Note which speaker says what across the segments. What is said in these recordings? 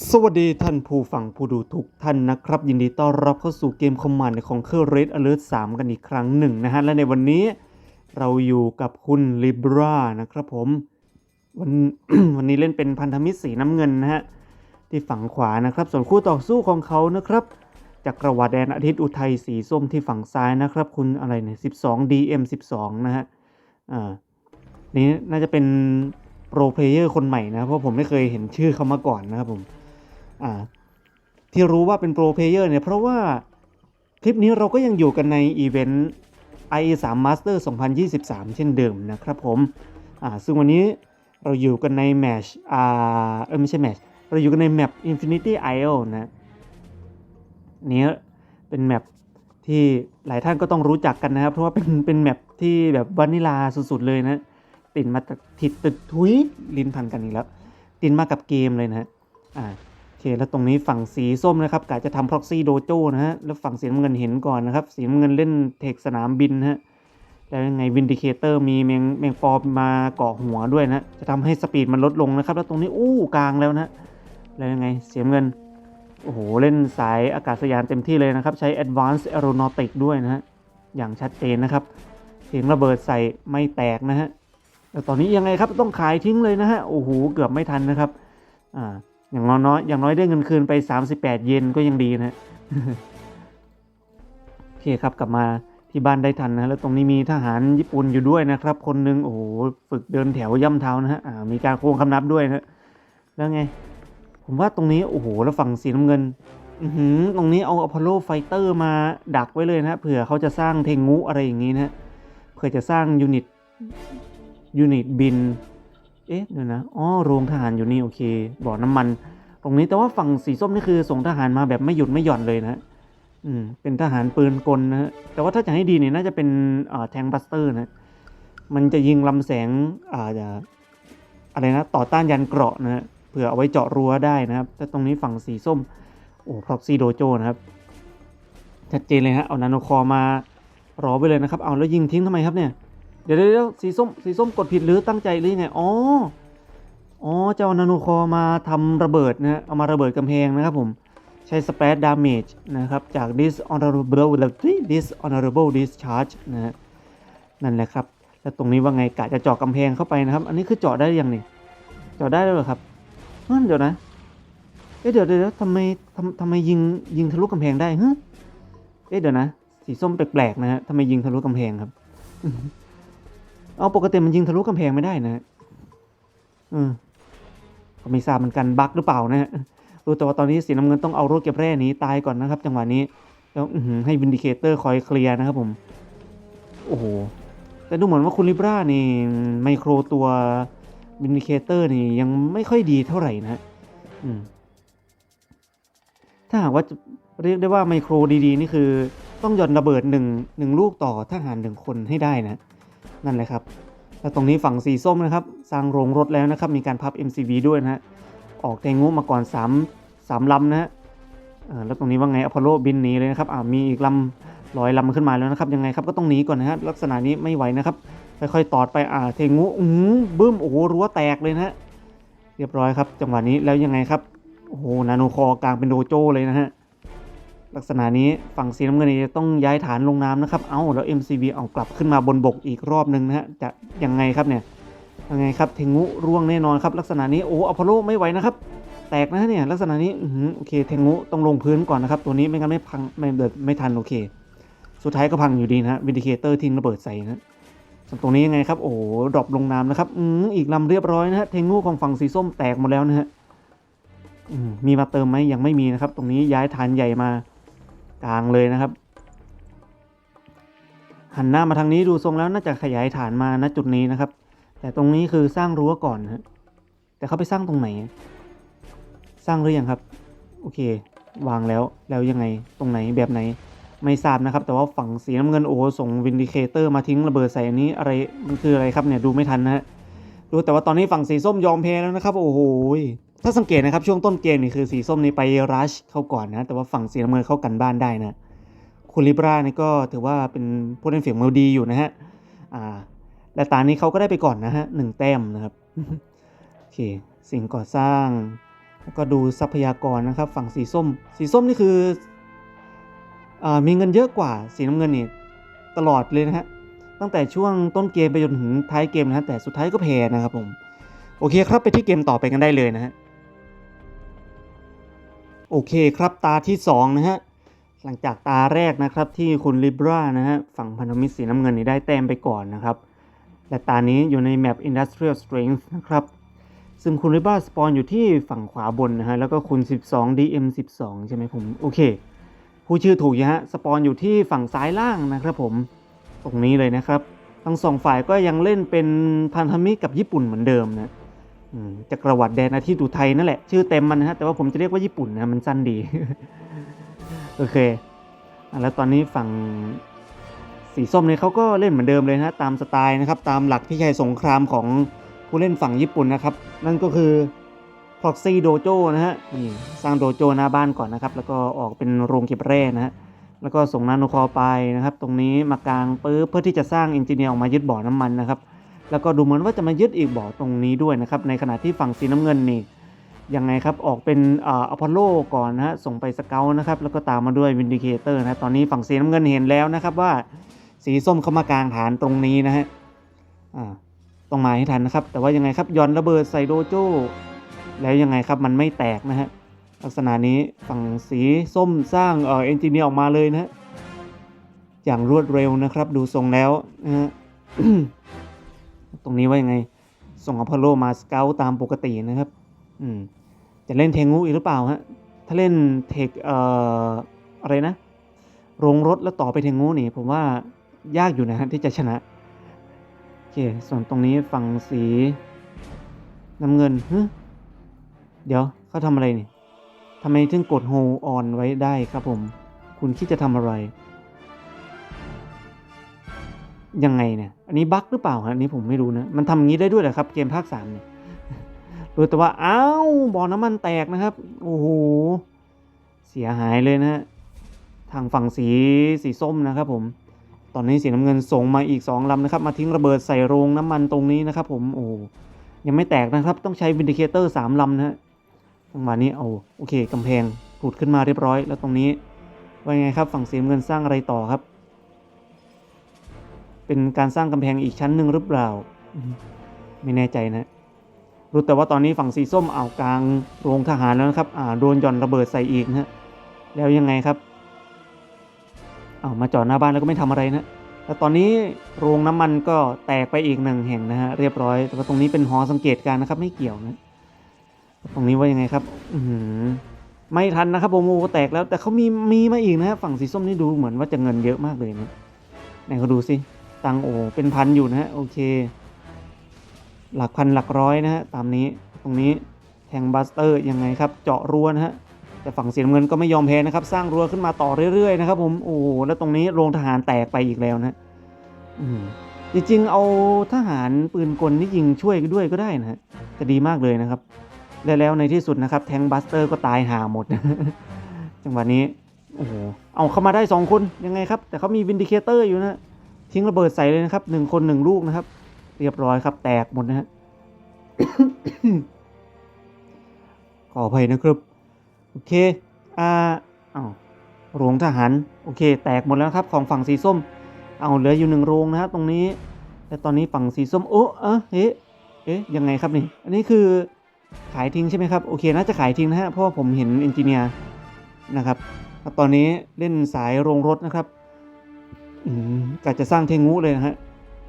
Speaker 1: สวัสดีท่านผู้ฟังผู้ดูทุกท่านนะครับ ยินดีต้อนรับเข้าสู่เกมคอมมานด์ของเครื่อง Red Alert 3 กันอีกครั้งหนึ่งนะฮะ และในวันนี้เราอยู่กับคุณ Libra นะครับผม วัน วันนี้เล่นเป็นพันธมิตรสีน้ำเงินนะฮะ ที่ฝั่งขวานะครับ ส่วนคู่ต่อสู้ของเขานะครับจากกระวาดแดนอาทิตย์อุทัยสีส้มที่ฝั่งซ้ายนะครับ คุณอะไรเนี่ย12 DM 12 นะฮะอ่านี่น่าจะเป็นโปรเพลเยอร์คนใหม่นะเพราะผมไม่เคยเห็นชื่อเขามาก่อนนะครับผม อ่าที่รู้ว่าเป็นโปรเพลเยอร์เนี่ยเพราะว่าคลิปนี้เราก็ยังอยู่กันในอีเวนต์ IE3 Master 2023 เช่นเดิมนะครับผมอ่าซึ่งวันนี้เราอยู่กันในแมชอ่าเออไม่ใช่แมชเราอยู่กันในแมป Infinity Isle นะนี้เป็นแมปที่หลายท่านก็ต้องรู้จักกันนะครับ เพราะว่าเป็นเป็นแมปที่แบบวานิลาสุดๆเลยนะ ติดมาจากถิดตึดทุยลิ้นพันกันอีกแล้ว ติดมากับเกมเลยนะอ่า เคแล้วตรงนี้ฝั่งสีส้มนะครับกะจะทำ proxy dojo นะฮะแล้วฝั่งสีน้ำเงินเห็นก่อนนะครับ สีน้ำเงินเล่นเทคสนามบินฮะแล้วยังไงวินดิเคเตอร์มีแมงแมงปอมาเกาะหัวด้วยนะ จะทำให้สปีดมันลดลงนะครับ แล้วตรงนี้อู้กลางแล้วนะแล้วยังไงเสียเงิน โอ้โห เล่นสายอากาศยานเต็มที่เลยนะครับ ใช้ Advanced Aeronautic ด้วยนะฮะ อย่างชัดเจนนะครับเสียงระเบิดใส่ไม่แตกนะฮะแล้วตอนนี้ยังไงครับต้องขายทิ้งเลยนะฮะ โอ้โห เกือบไม่ทันนะครับ อ่า อย่างน้อยอย่างน้อยได้เงินคืนไป 38 เยนก็ยังดีนะโอเคครับกลับมาที่บ้านได้ทันนะแล้วตรงนี้มีทหารญี่ปุ่นอยู่ด้วยนะครับ คนหนึงโอ้โหฝึกเดินแถวย่ำเท้านะฮะมีการโค้งคำนับด้วยนะแล้วไง ผมว่าตรงนี้โอ้โหแล้วฝั่งสีน้ำเงินตรงนี้เอาอพอลโลไฟเตอร์มาดักไว้เลยนะเผื่อเขาจะสร้างเทงุอะไรอย่างนี้นะเผื่อจะสร้างยูนิตยูนิตบิน อ๊ะเดี๋ยวนะอ๋อโรงทหารอยู่นี่โอเคบ่อน้ำมัน ตรงนี้แต่ว่าฝั่งสีส้มนี่คือส่งทหารมาแบบไม่หยุดไม่หย่อนเลยนะอืมเป็นทหารปืนกลนะฮะแต่ว่าถ้าจะให้ดีเนี่ยน่าจะเป็นอ่าแทงบัสเตอร์นะมันจะยิงลำแสงอ่าจะอะไรนะต่อต้านยันเกราะนะฮะเผื่อเอาไว้เจาะรั้วได้นะครับ แต่ตรงนี้ฝั่งสีส้มโอ้พร็อกซี่โดโจนะครับชัดเจนเลยฮะเอานาโนคอมารอไปเลยนะครับ เอาแล้วยิงทิ้งทำไมครับเนี่ย เดี๋ยวเดี๋ยวสีส้มสีส้มกดผิดหรือตั้งใจหรือไงอ๋ออ๋อเจ้านาโนคอมาทำระเบิดนะเอามาระเบิดกำแพงนะครับผมใช้สเปรดดาเมจนะครับจาก dishonorable dishonorable discharge นะนั่นแหละครับ แล้วตรงนี้ว่าไงกะจะเจาะกำแพงเข้าไปนะครับ อันนี้คือเจาะได้ยังนี่เจาะได้แล้วเหรอครับเฮ้ยเดี๋ยวนะเอ๊ะเดี๋ยวเดี๋ยวเดี๋ยวทำไมทำทำไมยิงยิงทะลุกำแพงได้ฮะเอ๊ะเดี๋ยวนะ สีส้มแปลกๆนะฮะทำไมยิงทะลุกำแพงครับ เอาปกติมันยิงทะลุกำแพงไม่ได้นะอืมก็ไม่ทราบเหมือนกันบั๊กหรือเปล่านะฮะรู้แต่ว่าตอนนี้สีน้ำเงินต้องเอารถเก็บแร่นี้ตายก่อนนะครับ จังหวะนี้แล้วให้วินดิเคเตอร์คอยเคลียร์นะครับผม โอ้โห แต่ดูเหมือนว่าคุณลิบรานี่ไมโครตัววินดิเคเตอร์นี่ยังไม่ค่อยดีเท่าไหร่นะฮะอืมถ้าหากว่าจะเรียกได้ว่าไมโครดีๆ นี่คือ ต้องหย่อนระเบิดหนึ่งหนึ่งลูกต่อทหารหนึ่งคนให้ได้นะ นั่นแหละครับแล้วตรงนี้ฝั่งสีส้มนะครับ สร้างโรงรถแล้วนะครับ มีการพับ MCV ด้วยนะฮะออกแทงงูมาก่อน3 3ลำนะฮะแล้วตรงนี้ว่าไงอพอลโลบินหนีเลยนะครับอ่ามีอีกลำลอยลำขึ้นมาแล้วนะครับ ยังไงครับก็ต้องหนีก่อนนะฮะลักษณะนี้ไม่ไหวนะครับค่อยๆตอดไปอ่าเทงูอือบึ้มโอ้โหรั้วแตกเลยนะฮะเรียบร้อยครับ จังหวะนี้แล้วยังไงครับโอ้โหนาโนคอกลางเป็นโดโจเลยนะฮะ ลักษณะนี้ฝั่งสีน้ำเงินจะต้องย้ายฐานลงน้ำนะครับ เอ้าแล้ว MCV เอากลับขึ้นมาบนบกอีกรอบหนึ่งนะฮะจะยังไงครับเนี่ยยังไงครับเทงุร่วงแน่นอนครับ ลักษณะนี้โอ้อพอลโลไม่ไหวนะครับ แตกนะฮะเนี่ยลักษณะนี้โอเคเทงุต้องลงพื้นก่อนนะครับ ตัวนี้ไม่งั้นไม่พังไม่เดินไม่ทันโอเค สุดท้ายก็พังอยู่ดีนะฮะวินดิเคเตอร์ทิ้งระเบิดใส่นะส่วนตรงนี้ยังไงครับโอ้ดรอปลงน้ำนะครับอืมอีกลำเรียบร้อยนะฮะเทงูของฝั่งสีส้มแตกหมดแล้วนะฮะมมีมาเติมไหมยังไม่มีนะครับ ตรงนี้ย้ายฐานใหญ่มา กลางเลยนะครับ หันหน้ามาทางนี้ดูทรงแล้วน่าจะขยายฐานมาณจุดนี้นะครับ แต่ตรงนี้คือสร้างรั้วก่อนนะฮะแต่เขาไปสร้างตรงไหน สร้างหรือยังครับ โอเค วางแล้วแล้วยังไงตรงไหนแบบไหนไม่ทราบนะครับ แต่ว่าฝั่งสีน้ำเงินโอ้ส่งวินดิเคเตอร์มาทิ้งระเบิดใส่อันนี้อะไรมันคืออะไรครับเนี่ยดูไม่ทันนะฮะดูแต่ว่าตอนนี้ฝั่งสีส้มยอมแพ้แล้วนะครับ โอ้โห ถ้าสังเกตนะครับช่วงต้นเกมนี่คือสีส้มนี่ไปรัชเข้าก่อนนะ แต่ว่าฝั่งสีน้ำเงินเข้ากันบ้านได้นะคุณลิบรานี่ก็ถือว่าเป็นผู้เล่นฝีมือดีอยู่นะฮะอ่าและตานี้เขาก็ได้ไปก่อนนะฮะหนึ่งแต้มนะครับโอเคสิ่งก่อสร้าง แล้วก็ดูทรัพยากรนะครับ ฝั่งสีส้ม สีส้มนี่คืออามีเงินเยอะกว่าสีน้ำเงินนี่ตลอดเลยนะฮะตั้งแต่ช่วงต้นเกมไปจนถึงท้ายเกมนะฮะแต่สุดท้ายก็แพ้นะครับผมโอเคครับไปที่เกมต่อไปกันได้เลยนะฮะ โอเคครับตาที่สองนะฮะ หลังจากตาแรกนะครับที่คุณลิบรานะฮะฝั่งพันธมิตรสีน้ำเงินนี่ได้แต้มไปก่อนนะครับ และตานี้อยู่ในแมป Industrial Strength นะครับ ซึ่งคุณริบ้าสปอนอยู่ที่ฝั่งขวาบนนะฮะ แล้วก็คุณ 12 DM 12 ใช่ไหมผม โอเค ผู้ชื่อถูกนะฮะ สปอนอยู่ที่ฝั่งซ้ายล่างนะครับผม ตรงนี้เลยนะครับ ทั้งสองฝ่ายก็ยังเล่นเป็นพันธมิตรกับญี่ปุ่นเหมือนเดิมนะ จักรวรรดิแดนอาทิตย์อุทัยนั่นแหละ ชื่อเต็มมันนะฮะแต่ว่าผมจะเรียกว่าญี่ปุ่นนะมันสั้นดี โอเคอแล้วตอนนี้ฝั่งสีส้มเนี่ยเขาก็เล่นเหมือนเดิมเลยนะตามสไตล์นะครับ ตามหลักพิชัยสงครามของผู้เล่นฝั่งญี่ปุ่นนะครับ นั่นก็คือ proxy dojo นะฮะนี่สร้างโดโจหน้าบ้านก่อนนะครับ แล้วก็ออกเป็นโรงเก็บแร่นะฮะแล้วก็ส่งนาโนคอไปนะครับ ตรงนี้มากางปื้อเพื่อที่จะสร้างเอนจิเนียร์ออกมายึดบ่อน้ำมันนะครับ แล้วก็ดูเหมือนว่าจะมายึดอีกบ่อตรงนี้ด้วยนะครับ ในขณะที่ฝั่งสีน้ำเงินนี่ยังไงครับ ออกเป็นออพอลโลก่อนนะฮะ ส่งไปสเกลนะครับ แล้วก็ตามมาด้วยวินดิเคเตอร์นะ ตอนนี้ฝั่งสีน้ำเงินเห็นแล้วนะครับว่าสีส้มเข้ามากลางฐานตรงนี้นะฮะต้องมาให้ทันนะครับ แต่ว่ายังไงครับย้อนระเบิดใส่โดโจแล้วยังไงครับมันไม่แตกนะฮะลักษณะนี้ฝั่งสีส้มสร้างเอ่อเอนจิเนียร์ออกมาเลยนะฮะอย่างรวดเร็วนะครับ ดูทรงแล้วนะฮะ ตรงนี้ว่ายังไง ส่งอพอลโลมาสเกลตามปกตินะครับ อืม จะเล่นเทงูอีกหรือเปล่าฮะ ถ้าเล่นเทคเอ่ออะไรนะ โรงรถแล้วต่อไปเทงูนี่ ผมว่ายากอยู่นะฮะที่จะชนะ โอเค ส่วนตรงนี้ฝั่งสีน้ำเงินฮึเดี๋ยวเขาทำอะไรนี่ทำไมถึงกดโฮออนไว้ได้ครับผม คุณคิดจะทำอะไร ยังไงเนี่ย อันนี้บั๊กหรือเปล่าฮะอันนี้ผมไม่รู้นะ มันทำอย่างนี้ได้ด้วยเหรอครับ เกมภาคสามเนี่ยรู้แต่ว่า อ้าวบ่อน้ำมันแตกนะครับ โอ้โห เสียหายเลยนะฮะ ทางฝั่งสีสีส้มนะครับผม ตอนนี้สีน้ำเงินส่งมาอีก 2ลำนะครับ มาทิ้งระเบิดใส่โรงน้ำมันตรงนี้นะครับผม โอ้ยังไม่แตกนะครับ ต้องใช้วินดิเคเตอร์3ลำนะฮะจังหวะนี้เอาโอเคกำแพงผุดขึ้นมาเรียบร้อย แล้วตรงนี้ว่าไงครับ ฝั่งสีน้ำเงินสร้างอะไรต่อครับ เป็นการสร้างกำแพงอีกชั้นหนึ่งหรือเปล่าอืมไม่แน่ใจนะรู้แต่ว่าตอนนี้ฝั่งสีส้มเอากลางโรงทหารแล้วนะครับอ่าโดนหย่อนระเบิดใส่อีกนะฮะแล้วยังไงครับเอามาจอดหน้าบ้านแล้วก็ไม่ทำอะไรนะแล้วตอนนี้โรงน้ำมันก็แตกไปอีกหนึ่งแห่งนะฮะเรียบร้อย แต่ว่าตรงนี้เป็นหอสังเกตการณ์นะครับ ไม่เกี่ยวนะ ตรงนี้ว่ายังไงครับอือหือไม่ทันนะครับโมโมแตกแล้ว แต่เขามีมีมาอีกนะฮะฝั่งสีส้มนี่ดูเหมือนว่าจะเงินเยอะมากเลยนะไหนเขาดูสิ ตังโอ้เป็นพันอยู่นะฮะโอเค หลักพันหลักร้อยนะฮะตามนี้ตรงนี้แทงบัสเตอร์ยังไงครับ เจาะรั้วนะฮะแต่ฝั่งสีน้ำเงินก็ไม่ยอมแพ้นะครับ สร้างรั้วขึ้นมาต่อเรื่อยๆนะครับผมโอ้โหแล้วตรงนี้โรงทหารแตกไปอีกแล้วนะอืมจริงๆเอาทหารปืนกลนี่ยิงช่วยด้วยก็ได้นะฮะจะดีมากเลยนะครับและแล้วในที่สุดนะครับแทงบัสเตอร์ก็ตายหาหมดจังหวะนี้โอ้โหเอาเข้ามาได้สองคนยังไงครับ แต่เขามีวินดิเคเตอร์อยู่นะ ทิ้งระเบิดใส่เลยนะครับหนึ่งคนหนึ่งลูกนะครับ เรียบร้อยครับ แตกหมดนะฮะขออภัยนะครับ โอเค อ่าอ้าวโรงทหาร โอเค แตกหมดแล้วครับ ของฝั่งสีส้ม เอาเหลืออยู่หนึ่งโรงนะครับตรงนี้ แต่ตอนนี้ฝั่งสีส้ม โอ้เอะเอ๊ะเอ๊ะ ยังไงครับนี่ อันนี้คือขายทิ้งใช่ไหมครับ โอเค น่าจะขายทิ้งนะฮะ เพราะผมเห็นเอนจิเนียร์นะครับแล้วตอนนี้เล่นสายโรงรถนะครับ กะจะสร้างเทงูเลยนะฮะ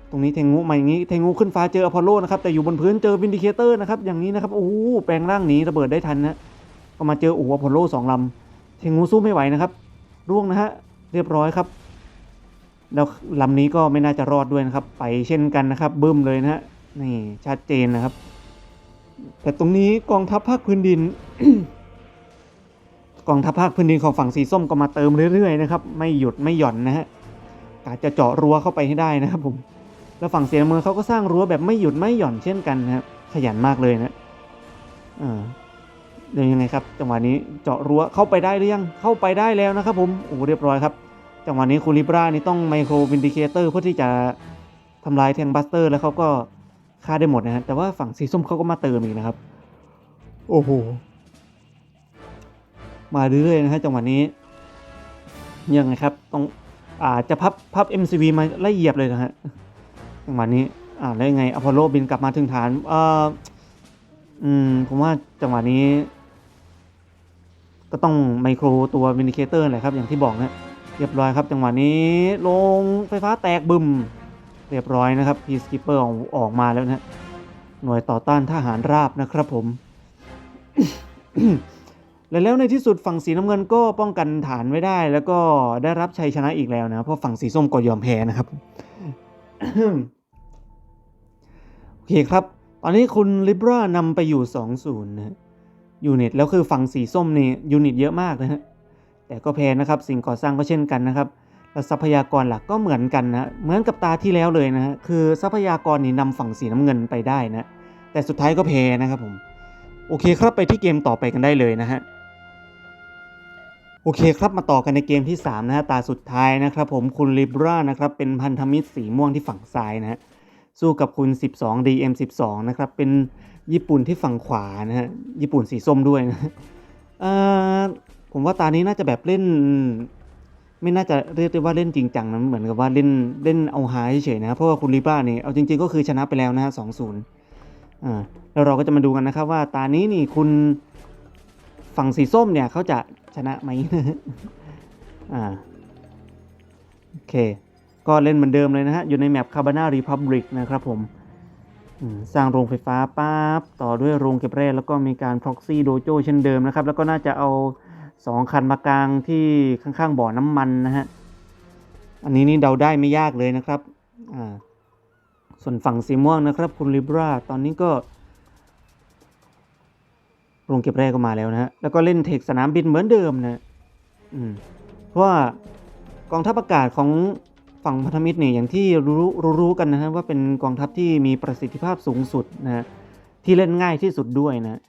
Speaker 1: ตรงนี้เทงูมาอย่างนี้ เทงูขึ้นฟ้าเจออพอลโลนะครับ แต่อยู่บนพื้นเจอวินดิเคเตอร์นะครับ อย่างนี้นะครับ โอ้โหแปลงร่างหนีระเบิดได้ทันนะก็มาเจอโอ้โหอพอลโลสองลำ เทงูสู้ไม่ไหวนะครับ ร่วงนะฮะ เรียบร้อยครับ แล้วลำนี้ก็ไม่น่าจะรอดด้วยนะครับ ไปเช่นกันนะครับ บึ้มเลยนะฮะ นี่ชัดเจนนะครับ แต่ตรงนี้กองทัพภาคพื้นดินกองทัพภาคพื้นดินของฝั่งสีส้มก็มาเติมเรื่อยๆนะครับ ไม่หยุดไม่หย่อนนะฮะ กาจะเจาะรั้วเข้าไปให้ได้นะครับผม แล้วฝั่งเสียเมืองเขาก็สร้างรั้วแบบไม่หยุดไม่หย่อนเช่นกันนะครับ ขยันมากเลยนะอ่าเดี๋ยวยังไงครับจังหวะนี้เจาะรั้วเข้าไปได้หรือยังเข้าไปได้แล้วนะครับผมโอ้เรียบร้อยครับจังหวะนี้คูลิบรานี่ต้องไมโครวินดิเคเตอร์เพื่อที่จะทำลายแทงบัสเตอร์ แล้วเขาก็ฆ่าได้หมดนะฮะแต่ว่าฝั่งสีส้มเขาก็มาเติมอีกนะครับ โอ้โหมาเรื่อยๆนะฮะจังหวะนี้ยังไงครับต้อง อ่าจะพับพับ MCV มาไล่เหยียบเลยนะฮะจังหวะนี้อ่าแล้วยังไงอพอลโลบินกลับมาถึงฐานเอ่ออืมผมว่าจังหวะนี้ ก็ต้องไมโครตัววินิเคเตอร์แหละครับอย่างที่บอกนะเรียบร้อยครับ จังหวะนี้ลงไฟฟ้าแตกบึมเรียบร้อยนะครับพีสกิปเปอร์ออกออกมาแล้วนะหน่วยต่อต้านทหารราบนะครับผม และแล้วในที่สุดฝั่งสีน้ำเงินก็ป้องกันฐานไว้ได้ แล้วก็ได้รับชัยชนะอีกแล้วนะเพราะฝั่งสีส้มก็ยอมแพ้นะครับโอเคครับ ตอนนี้คุณลิบรานำไปอยู่ 2-0นะยูนิตแล้วคือฝั่งสีส้มนี่ยูนิตเยอะมากนะฮะแต่ก็แพ้นะครับสิ่งก่อสร้างก็เช่นกันนะครับและทรัพยากรหลักก็เหมือนกันนะเหมือนกับตาที่แล้วเลยนะฮะคือทรัพยากรนี่นำฝั่งสีน้ำเงินไปได้นะแต่สุดท้ายก็แพ้นะครับผมโอเคครับไปที่เกมต่อไปกันได้เลยนะฮะ โอเคครับมาต่อกันในเกมที่ 3 นะฮะตาสุดท้ายนะครับผมคุณลิบรานะครับเป็นพันธมิตรสีม่วงที่ฝั่งซ้ายนะฮะสู้กับคุณ 12 DM 12 นะครับเป็นญี่ปุ่นที่ฝั่งขวานะฮะญี่ปุ่นสีส้มด้วยนะเอ่อผมว่าตานี้น่าจะแบบเล่น ไม่น่าจะเรียกได้ว่าเล่นจริงจังนะเหมือนกับว่าเล่นเล่นเอาฮาเฉยๆนะเพราะว่าคุณลิบราเนี่ยเอาจริง ๆ ก็คือชนะไปแล้วนะฮะ2-0อ่าแล้วเราก็จะมาดูกันนะครับว่าตานี้นี่คุณฝั่งสีส้มเนี่ยเขาจะ ชนะไหมอ่าโอเค ก็เล่นเหมือนเดิมเลยนะฮะ อยู่ในแมปคาบานารีพับริกนะครับผมสร้างโรงไฟฟ้าปั๊บต่อด้วยโรงเก็บแร่แล้วก็มีการ proxy dojo เช่นเดิมนะครับ แล้วก็น่าจะเอา 2 คันมากลางที่ข้างๆบ่อน้ำมันนะฮะ อันนี้นี่เดาได้ไม่ยากเลยนะครับ อ่า ส่วนฝั่งสีม่วงนะครับ คุณลิบราตอนนี้ก็ โรงเก็บแร่ก็มาแล้วนะฮะ แล้วก็เล่นเทคสนามบินเหมือนเดิมนะอืมเพราะว่ากองทัพอากาศของฝั่งพันธมิตรเนี่ยอย่างที่รู้รู้รู้กันนะฮะว่าเป็นกองทัพที่มีประสิทธิภาพสูงสุดนะฮะที่เล่นง่ายที่สุดด้วยนะ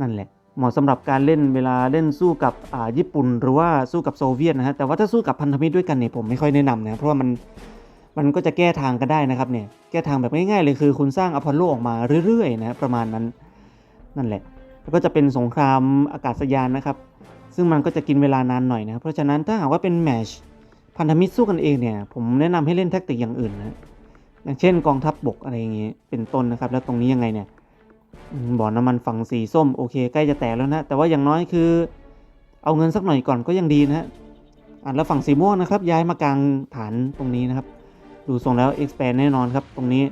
Speaker 1: นั่นแหละ เหมาะสำหรับการเล่นเวลาเล่นสู้กับอ่าญี่ปุ่น หรือว่าสู้กับโซเวียตนะฮะแต่ว่าถ้าสู้กับพันธมิตรด้วยกันเนี่ยผมไม่ค่อยแนะนำนะเพราะว่ามันมันก็จะแก้ทางก็ได้นะครับเนี่ยแก้ทางแบบง่ายๆเลยคือคุณสร้างอพอลโลออกมาเรื่อยๆนะประมาณนั้นนั่นแหละ แล้วก็จะเป็นสงครามอากาศยานนะครับ ซึ่งมันก็จะกินเวลานานหน่อยนะ เพราะฉะนั้นถ้าหากว่าเป็นแมชพันธมิตรสู้กันเองเนี่ย ผมแนะนำให้เล่นแท็กติกอย่างอื่นนะอย่างเช่นกองทัพบบกอะไรอย่างเงี้ยเป็นต้นนะครับ แล้วตรงนี้ยังไงเนี่ยบ่อน้ำมันฝั่งสีส้มโอเคใกล้จะแตกแล้วนะ แต่ว่าอย่างน้อยคือ เอาเงินสักหน่อยก่อนก็ยังดีนะฮะอะแล้วฝั่งสีม่วงนะครับ ย้ายมากลางฐานตรงนี้นะครับ ดูทรงแล้ว expand แน่นอนครับ ตรงนี้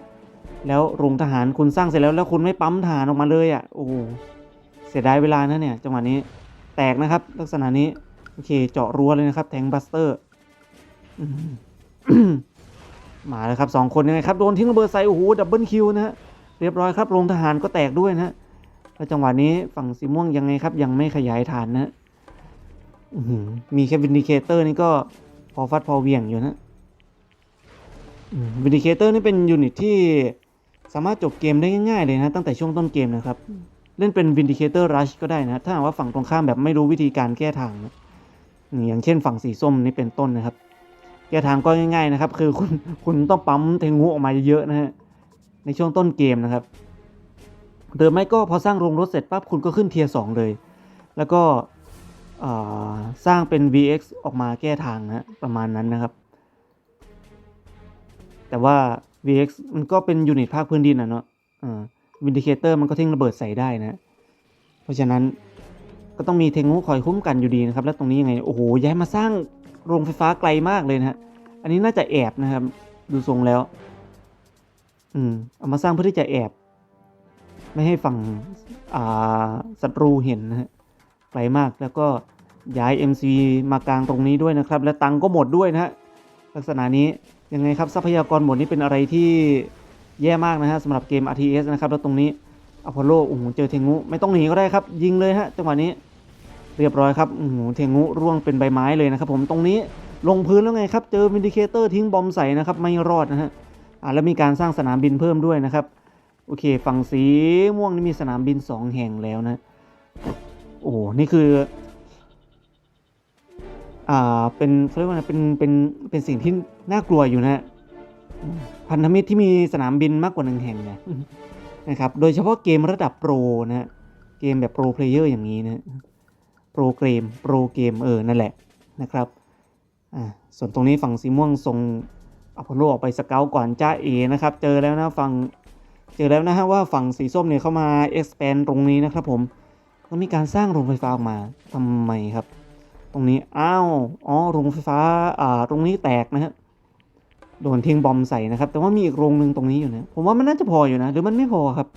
Speaker 1: แล้วโรงทหารคุณสร้างเสร็จแล้วแล้วคุณไม่ปั๊มทหารออกมาเลยอะโอ้ สียดายเวลานะเนี่ยจังหวะนี้แตกนะครับ ลักษณะนี้โอเคเจาะรั้วเลยนะครับแทงบัสเตอร์มาแล้วครับสองคนยังไงครับโดนทิ้งระเบิดใส่โอ้โหดับเบิลคิวนะฮะเรียบร้อยครับโรงทหารก็แตกด้วยนะฮะแล้วจังหวะนี้ฝั่งสีม่วงยังไงครับ ยังไม่ขยายฐานนะฮะมีแค่วินดิเคเตอร์นี่ก็พอฟัดพอเวียงอยู่นะวินดิเคเตอร์นี่เป็นยูนิตที่สามารถจบเกมได้ง่ายๆเลยนะ ตั้งแต่ช่วงต้นเกมนะครับ เล่นเป็น Vindicator Rush ก็ได้นะ ถ้าหากว่าฝั่งตรงข้ามแบบไม่รู้วิธีการแก้ทางนะนี่อย่างเช่นฝั่งสีส้มนี่เป็นต้นนะครับ แก้ทางก็ง่ายๆนะครับ คือคุณคุณต้องปั๊มเทงูออกมาเยอะๆนะฮะในช่วงต้นเกมนะครับหรือไม่ก็พอสร้างโรงรถเสร็จปั๊บคุณก็ขึ้นเทียร์สเลย แล้วก็สร้างเป็น VX ออกมาแก้ทางนะประมาณนั้นนะครับ แต่ว่า VX มันก็เป็นยูนิตภาคพื้นดินนะเนาะอ่า วินดิเคเตอร์มันก็ทิ้งระเบิดใส่ได้นะ เพราะฉะนั้นก็ต้องมีเทงูคอยคุ้มกันอยู่ดีนะครับ แล้วตรงนี้ยังไง โอ้โห ย้ายมาสร้างโรงไฟฟ้าไกลมากเลยนะฮะ อันนี้น่าจะแอบนะครับ ดูทรงแล้ว อืม เอามาสร้างเพื่อที่จะแอบ ไม่ให้ฝั่งอ่าศัตรูเห็นนะฮะ ไกลมาก แล้วก็ย้าย MC มากลางตรงนี้ด้วยนะครับ และตังก็หมดด้วยนะฮะ ลักษณะนี้ยังไงครับทรัพยากรหมดนี่เป็นอะไรที่ แย่มากนะฮะสำหรับเกม RTS นะครับ แล้วตรงนี้อพอลโลโอ้โหเจอเทงูไม่ต้องหนีก็ได้ครับ ยิงเลยฮะจังหวะนี้เรียบร้อยครับโอ้โหเทงูร่วงเป็นใบไม้เลยนะครับ ผมตรงนี้ลงพื้นแล้วไงครับ เจอวินดิเคเตอร์ทิ้งบอมใส่นะครับไม่รอดนะฮะอ่าแล้วมีการสร้างสนามบินเพิ่มด้วยนะครับ โอเค ฝั่งสีม่วงนี่มีสนามบิน 2 แห่งแล้วนะ โอ้โหนี่คืออ่าเป็นเขาเรียกว่าอะไรเป็นเป็นเป็นสิ่งที่น่ากลัวอยู่นะฮะ พันธมิตรที่มีสนามบินมากกว่าหนึ่งแห่งเนี่ยนะครับ โดยเฉพาะเกมระดับโปรนะฮะเกมแบบโปรเพลเยอร์อย่างนี้นะโปรเกมโปรเกมเออ นั่นแหละนะครับอ่าส่วนตรงนี้ฝั่งสีม่วงส่งอพอลโลออกไปสเกลก่อนจ้าเอนะครับ เจอแล้วนะฝั่งเจอแล้วนะฮะว่าฝั่งสีส้มเนี่ยเข้ามา expand ตรงนี้นะครับผมก็มีการสร้างโรงไฟฟ้าออกมาทำไมครับ ตรงนี้ อ้าว อ๋อ โรงไฟฟ้า อ่า ตรงนี้แตกนะฮะ โดนทิ้งบอมใส่นะครับ แต่ว่ามีอีกโรงหนึ่งตรงนี้อยู่นะ ผมว่ามันน่าจะพออยู่นะ หรือมันไม่พอครับ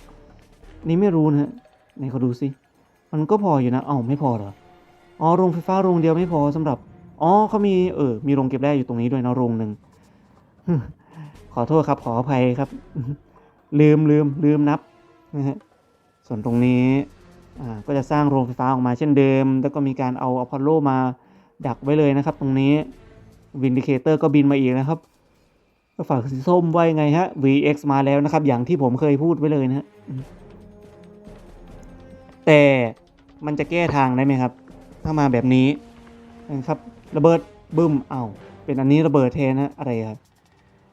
Speaker 1: นี่ไม่รู้นะฮะไหนเขาดูสิ มันก็พออยู่นะเอ้าไม่พอเหรอ อ๋อ โรงไฟฟ้าโรงเดียวไม่พอสำหรับ อ๋อเขามีเออ มีโรงเก็บแร่อยู่ตรงนี้ด้วยนะโรงหนึ่ง ขอโทษครับ ขออภัยครับ ลืมลืมลืมนับนะฮะ ส่วนตรงนี้อ่าก็จะสร้างโรงไฟฟ้าออกมาเช่นเดิม แล้วก็มีการเอาอพอลโลมาดักไว้เลยนะครับ ตรงนี้วินดิเคเตอร์ก็บินมาอีกนะครับ ก็ฝากสีส้มไว้ไงฮะ VX มาแล้วนะครับ อย่างที่ผมเคยพูดไว้เลยนะฮะแต่มันจะแก้ทางได้ไหมครับ ถ้ามาแบบนี้นะครับ ระเบิดบึ้มเอา้าเป็นอันนี้ระเบิดแทนนะอะไรครับ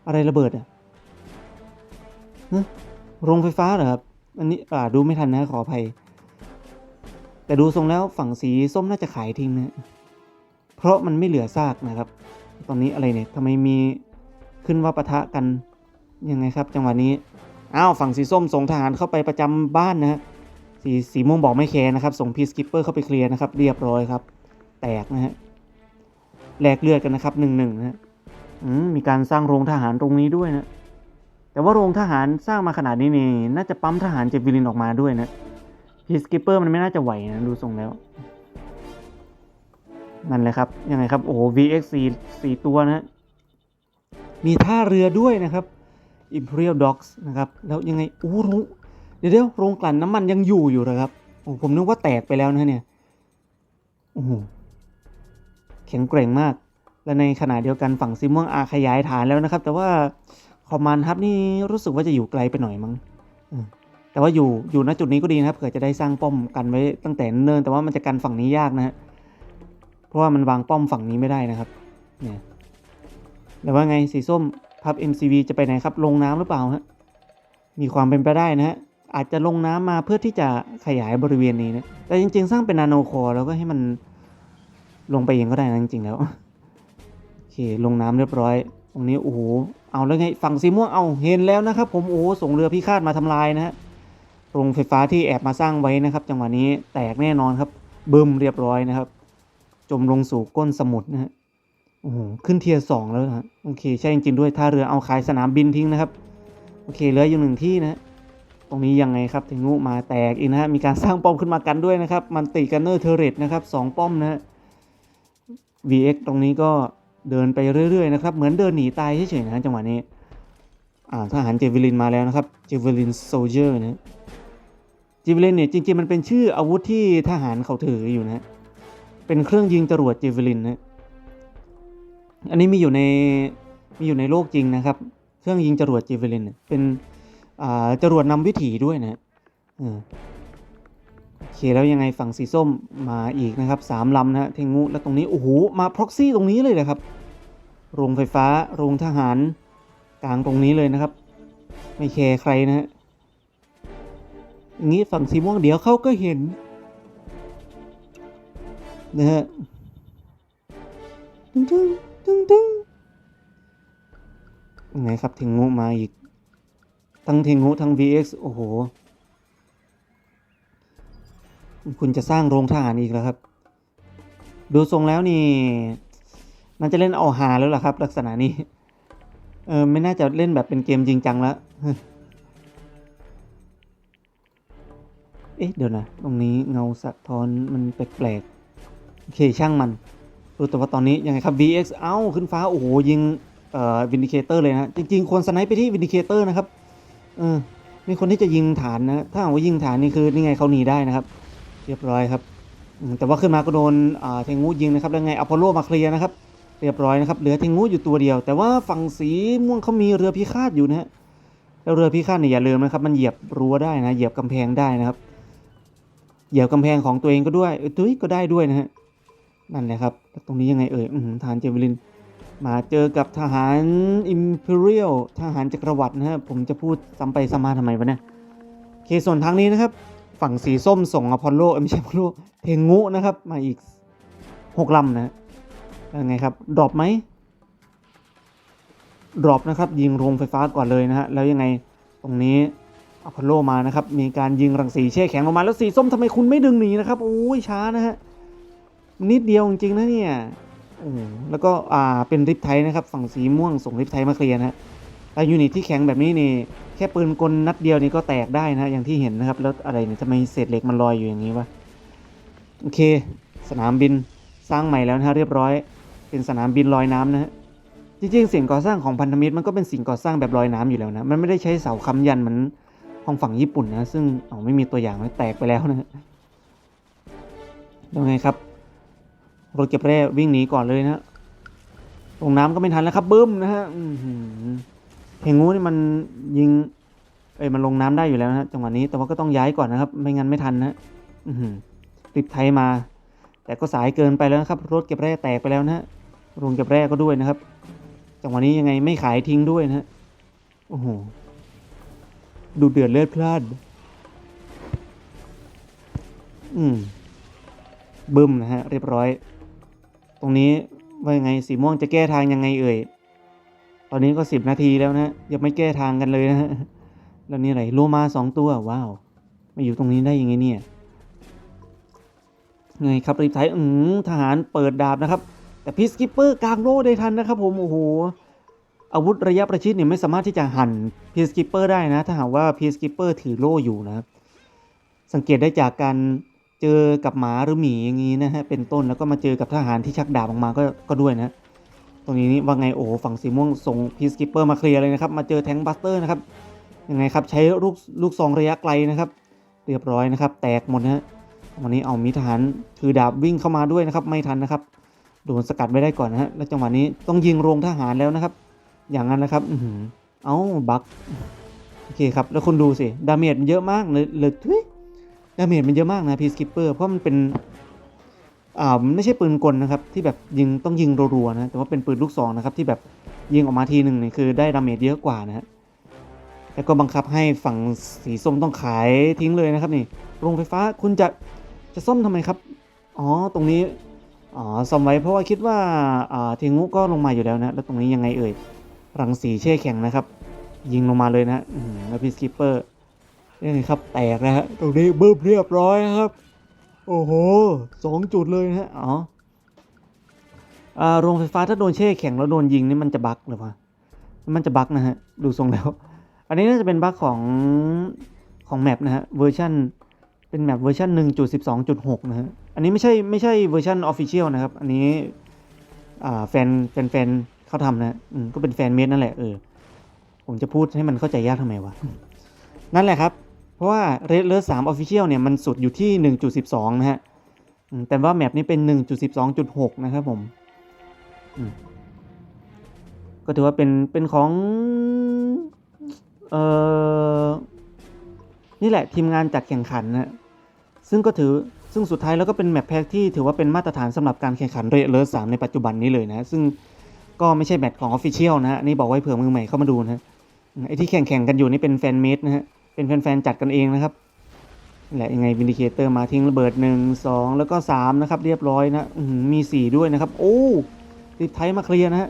Speaker 1: อะไรระเบิดอะฮะโรงไฟฟ้าเหรอครับอันนี้อ่าดูไม่ทันนะขออภัย แต่ดูทรงแล้วฝั่งสีส้มน่าจะขายทิ้งนะเพราะมันไม่เหลือซากนะครับ ตอนนี้อะไรเนี่ยทำไมมี ขึ้นว่าปะทะกันยังไงครับ จังหวะนี้อ้าวฝั่งสีส้มส่งทหารเข้าไปประจำบ้านนะฮะสีสีม่วงบอกไม่แคร์นะครับ ส่งพีสกิปเปอร์เข้าไปเคลียร์นะครับ เรียบร้อยครับ แตกนะฮะแลกเลือดกันนะครับหนึ่งหนึ่งนะฮะมมีการสร้างโรงทหารตรงนี้ด้วยนะ แต่ว่าโรงทหารสร้างมาขนาดนี้นี่น่าจะปั๊มทหารเจวิลินออกมาด้วยนะพีสกิปเปอร์มันไม่น่าจะไหวนะดูทรงแล้วนั่นแหละครับ ยังไงครับ โอ้โห VX 4 4ตัวนะฮะ มีท่าเรือด้วยนะครับ Imperial Docks นะครับแล้วยังไงโอ้โหเดี๋ยวเดี๋ยวโรงกลั่นน้ำมันยังอยู่อยู่เหรอครับโอ้ผมนึกว่าแตกไปแล้วนะเนี่ยโอ้โหแข็งแกร่งมาก และในขณะเดียวกันฝั่งซิม่วงอาขยายฐานแล้วนะครับ แต่ว่าคอมมานด์ฮับนี่รู้สึกว่าจะอยู่ไกลไปหน่อยมั้งแต่ว่าอยู่อยู่ณจุดนี้ก็ดีนะครับเผื่อจะได้สร้างป้อมกันไว้ตั้งแต่เนินแต่ว่ามันจะกันฝั่งนี้ยากนะฮะเพราะว่ามันวางป้อมฝั่งนี้ไม่ได้นะครับเนี่ย แต่ว่าไงสีส้มพับ MCV จะไปไหนครับ ลงน้ำหรือเปล่าฮะมีความเป็นไปได้นะฮะอาจจะลงน้ำมาเพื่อที่จะขยายบริเวณนี้นะแต่จริง ๆ สร้างเป็นนาโนคอร์แล้วก็ให้มันลงไปเองก็ได้นะจริงๆแล้วโอเคลงน้ำเรียบร้อย ตรงนี้โอ้โหเอาแล้วไงฝั่งสีม่วงเอาเห็นแล้วนะครับ ผมโอ้ส่งเรือพิฆาตมาทำลายนะฮะโรงไฟฟ้าที่แอบมาสร้างไว้นะครับ จังหวะนี้แตกแน่นอนครับบึมเรียบร้อยนะครับ จมลงสู่ก้นสมุทรนะฮะ โอ้โหขึ้นเทียร์สองแล้วนะโอเคใช่จริงๆด้วยท่าเรือเอาขายสนามบินทิ้งนะครับ โอเคเหลืออยู่หนึ่งที่นะตรงนี้ยังไงครับถึงงูมาแตกอีกนะฮะมีการสร้างป้อมขึ้นมากันด้วยนะครับ มันติกันเนอร์เทเรตนะครับสองป้อมนะ VX ตรงนี้ก็เดินไปเรื่อยๆนะครับ เหมือนเดินหนีตายเฉยๆนะจังหวะนี้อ่าทหารเจวิลินมาแล้วนะครับเจวิลินโซเจอร์นะฮะเจวิลินเนี่ยจริงๆมันเป็นชื่ออาวุธที่ทหารเขาถืออยู่นะ เป็นเครื่องยิงจรวดเจวิลินนะ อันนี้มีอยู่ในมีอยู่ในโลกจริงนะครับ เครื่องยิงจรวดเจเวลินเป็นอ่าจรวดนำวิถีด้วยนะโอเคแล้วยังไงฝั่งสีส้มมาอีกนะครับสามลำนะฮะเทงูแล้วตรงนี้โอ้โหมาพ็อกซี่ตรงนี้เลยนะครับ โรงไฟฟ้าโรงทหารกลางตรงนี้เลยนะครับ ไม่แคร์ใครนะฮะอย่างนี้ฝั่งสีม่วงเดี๋ยวเขาก็เห็นนะฮะตึ้ง ตึ้งตึ้งตึ้งยังไงครับเทงงูมาอีก ทั้งเทงงูทั้ง VX โอ้โห คุณจะสร้างโรงทหารอีกแล้วครับ ดูทรงแล้วนี่น่าจะเล่นเอาหาแล้วล่ะครับ ลักษณะนี้ เออไม่น่าจะเล่นแบบเป็นเกมจริงจังแล้ว เอ๊ะเดี๋ยวนะ ตรงนี้เงาสะท้อนมันแปลกๆ โอเคช่างมัน รู้แต่ว่าตอนนี้ยังไงครับ VX เอ้าขึ้นฟ้า โอ้โห ยิงเอ่อวินดิเคเตอร์เลยนะ จริง ๆ ควรสไนป์ไปที่วินดิเคเตอร์นะครับเออมีคนที่จะยิงฐานนะ ถ้าหากว่ายิงฐานนี่คือนี่ไงเขาหนีได้นะครับ เรียบร้อยครับ แต่ว่าขึ้นมาก็โดนอ่าเทงงูยิงนะครับ แล้วไงอพอลโลมาเคลียร์นะครับ เรียบร้อยนะครับ เหลือเทงงูอยู่ตัวเดียว แต่ว่าฝั่งสีม่วงเขามีเรือพิฆาตอยู่นะฮะ แล้วเรือพิฆาตเนี่ยอย่าลืมนะครับ มันเหยียบรั้วได้นะ เหยียบกำแพงได้นะครับ เหยียบกำแพงของตัวเองก็ด้วยเออตุ้ยก็ได้ด้วยนะฮะ นั่นแหละครับแล้วตรงนี้ยังไงเอ่ยอื้อหือฐานเจเวลิน มาเจอกับทหาร Imperial ทหารจักรวรรดินะฮะผมจะพูดซ้ำไปซ้ำมาทำไมวะเนี่ยโอเคส่วนทางนี้นะครับ ฝั่งสีส้มส่งอพอลโลไม่ใช่อพอลโลเทงูนะครับ มาอีกหกลำนะฮะแล้วไงครับ ดรอปไหมดรอปนะครับยิงโรงไฟฟ้าก่อนเลยนะฮะแล้วยังไงตรงนี้อพอลโลมานะครับ มีการยิงรังสีแช่แข็งลงมาแล้วสีส้มทำไมคุณไม่ดึงหนีนะครับโอ้ยช้านะฮะ นิดเดียวจริงๆนะเนี่ยโอ้โหแล้วก็อ่าเป็นริปไทนะครับ ฝั่งสีม่วงส่งริปไทมาเคลียร์นะฮะแต่ยูนิตที่แข็งแบบนี้นี่แค่ปืนกลนัดเดียวนี่ก็แตกได้นะอย่างที่เห็นนะครับแล้วอะไรเนี่ยทำไมเศษเหล็กมันลอยอยู่อย่างนี้วะโอเค สนามบินสร้างใหม่แล้วนะฮะเรียบร้อย เป็นสนามบินลอยน้ำนะฮะจริงๆสิ่งก่อสร้างของพันธมิตรมันก็เป็นสิ่งก่อสร้างแบบลอยน้ำอยู่แล้วนะมันไม่ได้ใช้เสาค้ำยันเหมือนของฝั่งญี่ปุ่นนะซึ่งเอาไม่มีตัวอย่างนแตกไปแล้วนะฮะยังไงครับ รถเก็บแร่วิ่งหนีก่อนเลยนะฮะลงน้ำก็ไม่ทันแล้วครับบึ้มนะฮะอื้อหือเฮงูนี่มันยิง เอ้ยมันลงน้ำได้อยู่แล้วนะจังหวะนี้แต่ว่าก็ต้องย้ายก่อนนะครับ ไม่งั้นไม่ทันนะอือหือติดไทยมา แต่ก็สายเกินไปแล้วนะครับ รถเก็บแร่แตกไปแล้วนะฮะโรงเก็บแร่ก็ด้วยนะครับ จังหวะนี้ยังไงไม่ขายทิ้งด้วยนะฮะโอ้โหดูเดือดเลือดพลานอืมบึ้มนะฮะ เรียบร้อย ตรงนี้ว่ายังไงสีม่วงจะแก้ทางยังไงเอ่ย ตอนนี้ก็สิบนาทีแล้วนะยังไม่แก้ทางกันเลยนะแล้วนี่อะไรโลมาสองตัวว้าวมาอยู่ตรงนี้ได้ยังไงเนี่ยไงครับรีบไทยอืมทหารเปิดดาบนะครับ แต่พีสกิปเปอร์กลางโลได้ทันนะครับผมโอ้โหอาวุธระยะประชิดเนี่ยไม่สามารถที่จะหั่นพีสกิปเปอร์ได้นะ ถ้าหากว่าพีสกิปเปอร์ถือโล่อยู่นะครับ สังเกตได้จากการ เจอกับหมาหรือหมีอย่างนี้นะฮะเป็นต้นแล้วก็มาเจอกับทหารที่ชักดาบออกมาก็ก็ด้วยนะตรงนี้นี่ว่าไงโอ้ฝั่งสีม่วงส่งพีสกิปเปอร์มาเคลียร์เลยนะครับมาเจอแทงบัสเตอร์นะครับยังไงครับใช้ลูกลูกซองระยะไกลนะครับ เรียบร้อยนะครับ แตกหมดนะฮะวันนี้เอามีทหารถือดาบวิ่งเข้ามาด้วยนะครับ ไม่ทันนะครับโดนสกัดไม่ได้ก่อนนะฮะแล้วจังหวะนี้ต้องยิงโรงทหารแล้วนะครับ อย่างนั้นนะครับอืเอ้าบักโอเคครับแล้วคุณดูสิดาเมจมันเยอะมากเลยเลยทุย ดาเมจมันเยอะมากนะพีสกิปเปอร์เพราะมันเป็นอ่าไม่ใช่ปืนกลนะครับ ที่แบบยิงต้องยิงรัวๆนะแต่ว่าเป็นปืนลูกซองนะครับที่แบบยิงออกมาทีหนึ่งเนี่ยคือได้ดาเมจเยอะกว่านะฮะแล้วก็บังคับให้ฝั่งสีส้มต้องขายทิ้งเลยนะครับนี่โรงไฟฟ้าคุณจะจะซ่อมทำไมครับอ๋อตรงนี้อ๋อซ่อมไว้เพราะว่าคิดว่าอ่าเทงูก็ลงมาอยู่แล้วนะแล้วตรงนี้ยังไงเอ่ยรังสีแช่แข็งนะครับ ยิงลงมาเลยนะแล้วพีสกิปเปอร์ นี่ไงครับแตกนะฮะตรงนี้บึ้มเรียบร้อยนะครับ โอ้โหสองจุดเลยนะฮะอ๋ออาโรงไฟฟ้าถ้าโดนแช่แข็งแล้วโดนยิงนี่มันจะบั๊กหรือเปล่ามันจะบั๊กนะฮะ ดูทรงแล้ว อันนี้น่าจะเป็นบั๊กของของแมปนะฮะเวอร์ชันเป็นแมปเวอร์ชัน1.12.6 นะฮะ อันนี้ไม่ใช่ไม่ใช่เวอร์ชันออฟฟิเชียลนะครับ อันนี้แฟนแฟนแฟนเขาทำนะอืมก็เป็นแฟนเมดนั่นแหละเออ ผมจะพูดให้มันเข้าใจยากทำไมวะ นั่นแหละครับ เพราะว่า Red Alert 3 Official เนี่ยมันสุดอยู่ที่ 1.12 นะฮะ แต่ว่าแมปนี้เป็น 1.12.6 นะครับผมมก็ถือว่าเป็น เป็นของ เอ่อ นี่แหละทีมงานจัดแข่งขันนะ ซึ่งก็ถือ ซึ่งสุดท้ายแล้วก็เป็นแมปแพ็กที่ถือว่าเป็นมาตรฐานสำหรับการแข่งขัน Red Alert 3ในปัจจุบันนี้เลยนะ ซึ่งก็ไม่ใช่แมปของ Official นะฮะ นี่บอกไว้เผื่อมือใหม่เข้ามาดูนะไอ้ที่แข่งแข่งกันอยู่นี่เป็นแฟนเมดนะฮะ เป็นแฟนๆจัดกันเองนะครับแหละยังไงวินดิเคเตอร์มาทิ้งระเบิด 1 2 แล้วก็ 3 นะครับ เรียบร้อยนะมี 4 ด้วยนะครับ โอ้ติดไทยมาเคลียร์นะฮะ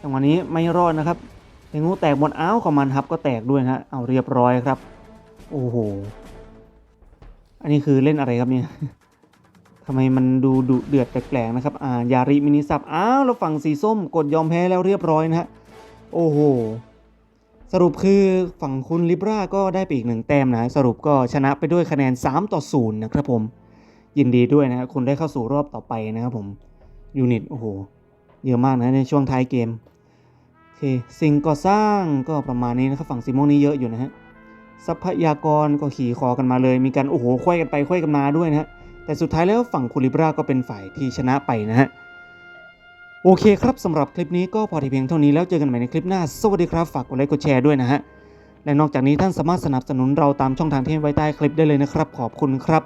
Speaker 1: จังหวะนี้ไม่รอดนะครับเฮงูแตกหมดอ้าวของมันครับก็แตกด้วยนะฮะเอาเรียบร้อยครับ โอ้โห อันนี้คือเล่นอะไรครับเนี่ยทำไมมันดูดุเดือดแปลกๆนะครับ อ่ายาริมินิซับอ้าวแล้วฝั่งสีส้มกดยอมแพ้แล้วเรียบร้อยนะฮะโอ้โห สรุปคือฝั่งคุณลิบราก็ได้ไปอีกหนึ่งแต้มนะ สรุปก็ชนะไปด้วยคะแนน 3 ต่อ 0 นะครับผม ยินดีด้วยนะครับคุณได้เข้าสู่รอบต่อไปนะครับผม ยูนิต โอ้โห เยอะมากนะในช่วงท้ายเกม โอเค สิ่งก่อสร้างก็ประมาณนี้นะครับฝั่งซีโมนี้เยอะอยู่นะฮะ ทรัพยากรก็ขี่คอกันมาเลย มีการโอ้โหควยกันไปควยกันมาด้วยนะฮะ แต่สุดท้ายแล้วฝั่งคุณลิบราก็เป็นฝ่ายที่ชนะไปนะฮะ โอเคครับสำหรับคลิปนี้ก็พอที่เพียงเท่านี้แล้วเจอกันใหม่ในคลิปหน้า สวัสดีครับ ฝากกดไลค์กดแชร์ด้วยนะฮะและนอกจากนี้ท่านสามารถสนับสนุนเราตามช่องทางที่ไว้ใต้คลิปได้เลยนะครับ ขอบคุณครับ